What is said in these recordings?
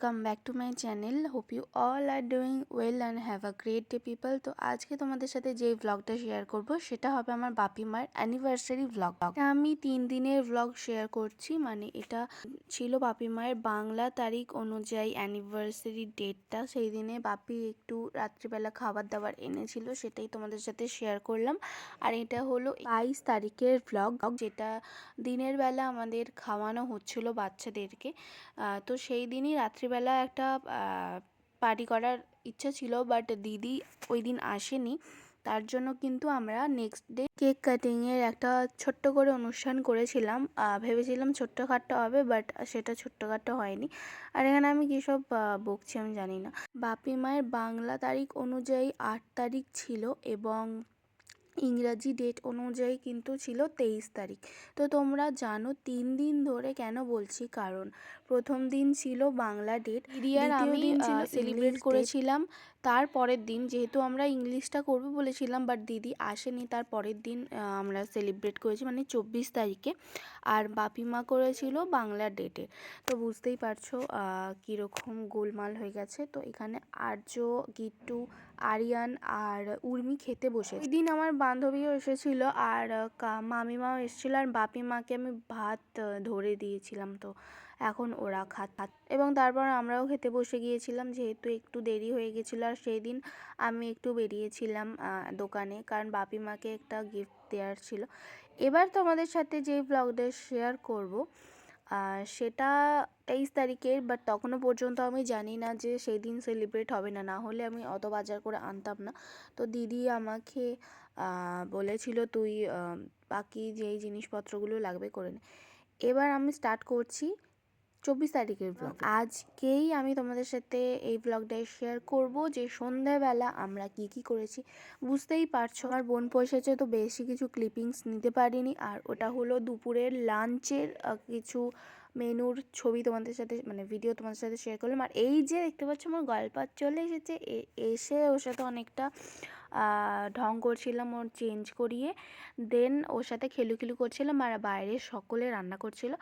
Welcome back to my channel hope you all are doing well and have a great day people তো আজকে তোমাদের সাথে যে ব্লগটা শেয়ার করব, সেটা হবে আমার বাপি মার অ্যানিভার্সারি ব্লগ আমি তিন দিনের ব্লগ শেয়ার করছি মানে এটা ছিল বাপি মায়ের বাংলা তারিখ অনুযায়ী অ্যানিভার্সারি ডেটটা সেই দিনে বাপি একটু রাত্রিবেলা খাবার দাবার এনেছিল, সেটাই তোমাদের সাথে শেয়ার করলাম। আর এটা হলো বাইশ তারিখের ব্লগ যেটা দিনের বেলা আমাদের খাওয়ানো হচ্ছিল বাচ্চাদেরকে। তো সেই দিনই রাত্রিবেলা একটা পার্টি করার ইচ্ছা ছিল বাট দিদি ওই দিন আসেনি। তার জন্য কিন্তু আমরা নেক্সট ডে কেক কাটিংয়ের একটা ছোট্ট করে অনুষ্ঠান করেছিলাম। ভেবেছিলাম ছোট্টখাট্টো হবে বাট সেটা ছোট্টখাট্টো হয়নি। আর এখানে আমি কী সব বকছি আমি জানি না। বাপি মায়ের বাংলা তারিখ অনুযায়ী আট তারিখ ছিল এবং ইংরাজি ডেট অনুযায়ী কিন্তু ছিল তেইশ তারিখ। তো তোমরা জানো তিন দিন ধরে কেন বলছি কারণ? প্রথম দিন ছিল বাংলা ডেট রিয়ার আমি দিন সেলিব্রেট করেছিলাম তার পরের দিন যেহেতু আমরা ইংলিশটা করব বলেছিলাম বাট দিদি আসেনি তার পরের দিন আমরা সেলিব্রেট করেছি মানে চব্বিশ তারিখে। আর বাপিমা করেছিল বাংলা ডেটে তো বুঝতেই পারছ কীরকম গোলমাল হয়ে গেছে। তো এখানে আর্য গিট্টু আরিয়ান আর উর্মি খেতে বসে দিন আমার বান্ধবীও এসেছিল আর মামিমাও এসেছিল আর বাপি মাকে আমি ভাত ধরে দিয়েছিলাম তো। এখন ওরা খাত, এবং তারপর আমরাও খেতে বসে গিয়েছিলাম যেহেতু একটু দেরি হয়ে গেছিল আর সেই দিন আমি একটু বেরিয়েছিলাম দোকানে কারণ বাপি মাকে একটা গিফট দেওয়ার ছিল। এবার তোমাদের সাথে যে ব্লগটা শেয়ার করব সেটা তেইশ তারিখের বাট তখনও পর্যন্ত আমি জানি না যে সেই দিন সেলিব্রেট হবে না। না হলে আমি অত বাজার করে আনতাম না। তো দিদি আমাকে বলেছিল, তুই বাকি যেই জিনিসপত্রগুলো লাগবে করে নে। এবার আমি স্টার্ট করছি। চব্বিশ তারিখের ব্লগ আজকেই আমি তোমাদের সাথে এই ব্লগটাই শেয়ার করব যে সন্ধ্যাবেলা আমরা কি কি করেছি। বুঝতেই পারছ আমার বোন পয়সাছে তো বেশি কিছু ক্লিপিংস নিতে পারিনি। আর ওটা হলো দুপুরের লাঞ্চের কিছু মেনুর ছবি তোমাদের সাথে মানে ভিডিও তোমাদের সাথে শেয়ার করলাম। আর এই যে দেখতে পাচ্ছ আমার গল্পার চলে এসেছে এ- এসে ওর সাথে অনেকটা ঢং করছিলাম ওর চেঞ্জ করিয়ে। দেন ওর সাথে খেলুখিলু করছিলাম আর বাইরে সকলে রান্না করছিল।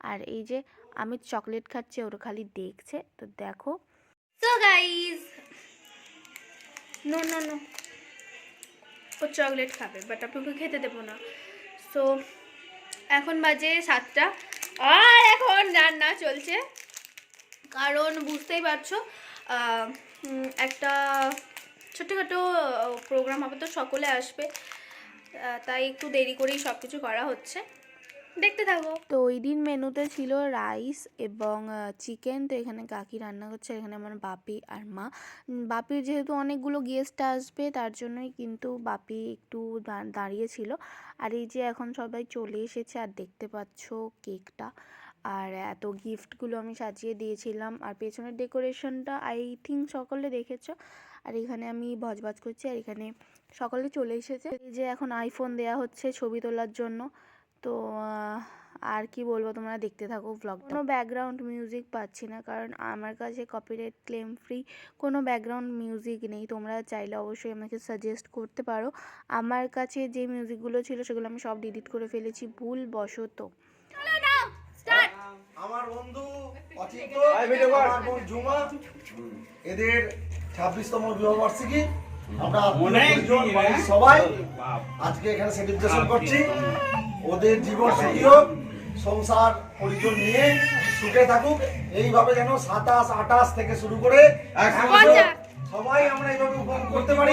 আর এই যে আমি চকলেট খাচ্ছি, ওরা খালি দেখছে। তো দেখো। So guys no no no ও চকলেট খাবে বাট আপনাকে খেতে দেবো না। সো এখন বাজে সাতটা। আর এখন রান্না চলছে। কারণ বুঝতেই পারছ একটা ছোটোখাটো প্রোগ্রাম হবে তো সকলে আসবে। তাই একটু দেরি করেই সব কিছু করা হচ্ছে। দেখতে থাকো। তো ওই দিন মেনুতে ছিল রাইস এবং চিকেন। তো এখানে কাকি রান্না করছে এখানে আমার বাপি আর মা। বাপির যেহেতু অনেকগুলো গেস্ট আসবে, তার জন্যই কিন্তু বাপি একটু দাঁড়িয়েছিল আর এই যে এখন সবাই চলে এসেছে, আর দেখতে পাচ্ছ কেকটা। আর এত গিফটগুলো আমি সাজিয়ে দিয়েছিলাম। আর পেছনের ডেকোরেশনটা আই থিঙ্ক সকলে দেখেছ। আর এখানে আমি ভজভাজ করছি, আর এখানে সকলে চলে এসেছে। এই যে এখন আইফোন দেয়া হচ্ছে ছবি তোলার জন্য। তো আর কি বলব তোমরা দেখতে থাকো ব্লগটা কোনো ব্যাকগ্রাউন্ড মিউজিক পাচ্ছি না কারণ আমার কাছে কপিরাইট ক্লেম ফ্রি কোনো ব্যাকগ্রাউন্ড মিউজিক নেই। তোমরা চাইলে অবশ্যই আমাকে সাজেস্ট করতে পারো। আমার কাছে যে মিউজিকগুলো ছিল সেগুলো আমি সব ডিলিট করে ফেলেছি। ভুল বশত। আমার বন্ধু অচিন্ত আমার বোন ঝুমা। এদের ছাব্বিশতম বিবাহ বার্ষিকী আমরা সবাই আজকে এখানে সেলিব্রেশন করছি। ওদের জীবন সুখী হোক সংসার পরিজন নিয়ে সুখে থাকুক এইভাবে যেন সাতাশ আটাশ থেকে শুরু করে সবাই আমরা এইভাবে উপভোগ করতে পারি।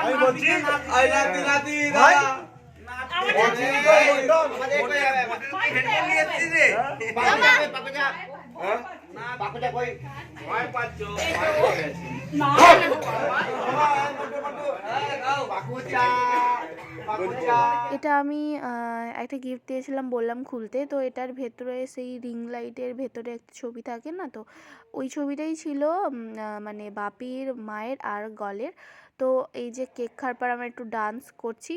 আমি বলছি হ্যাঁ পাচ্ছ বাকুচা বাকুচা এটা আমি একটা গিফট দিয়েছিলাম বললাম খুলতে তো এটার ভেতরে সেই রিং লাইটের ভেতরে একটা ছবি থাকে না তো ওই ছবিটাই ছিল মানে বাপির মায়ের আর গলের তো এই যে কেক খাওয়ার পর আমরা একটু ডান্স করছি।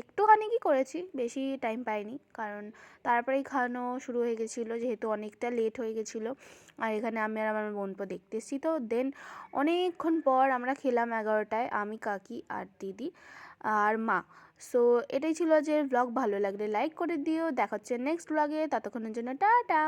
একটুখানি কি করেছি, বেশি টাইম পাইনি। কারণ তারপরেই খাওয়ানো শুরু হয়ে গেছিল, যেহেতু অনেকটা লেট হয়ে গেছিল। আর এখানে আমি আর আমার বোনপো দেখতে এসেছি তো দেন অনেকক্ষণ পর আমরা খেলাম এগারোটায়, আমি, কাকি আর দিদি আর মা। সো এটাই ছিল যে ব্লগ ভালো লাগলে লাইক করে দিও। দেখাচ্ছে নেক্সট ব্লগে ততক্ষণের জন্য টাটা!